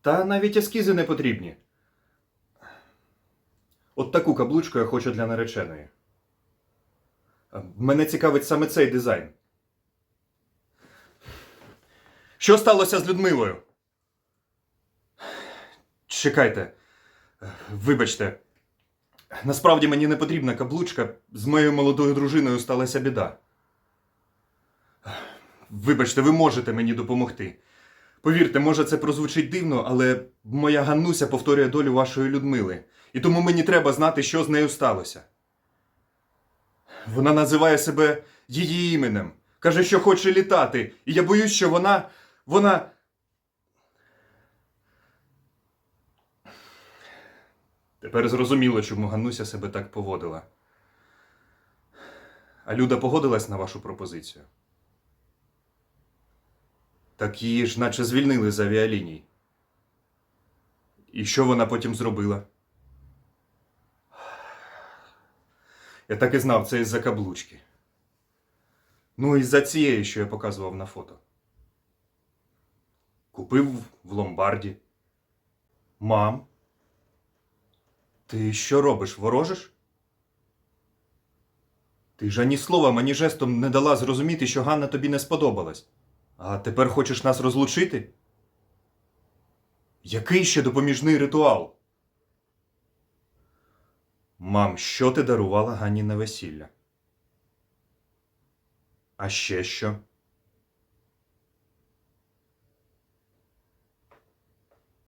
Та навіть ескізи не потрібні. От таку каблучку я хочу для нареченої. Мене цікавить саме цей дизайн. Що сталося з Людмилою? Чекайте. Вибачте. Насправді мені не потрібна каблучка. З моєю молодою дружиною сталася біда. Вибачте, ви можете мені допомогти. Повірте, може це прозвучить дивно, але моя Ганнуся повторює долю вашої Людмили. І тому мені треба знати, що з нею сталося. Вона називає себе її іменем, каже, що хоче літати, і я боюсь, що вона. вона. Тепер зрозуміло, чому Ганнуся себе так поводила. А Люда погодилась на вашу пропозицію. Так її ж наче звільнили з авіаліній. І що вона потім зробила? Я так і знав, це із-за каблучки. Ну, із-за цієї, що я показував на фото. Купив в ломбарді. Мам. Ти що робиш? Ворожиш? Ти ж ані слова мені жестом не дала зрозуміти, що Ганна тобі не сподобалась. А тепер хочеш нас розлучити? Який ще допоміжний ритуал? Мам, що ти дарувала Ганні на весілля? А ще що?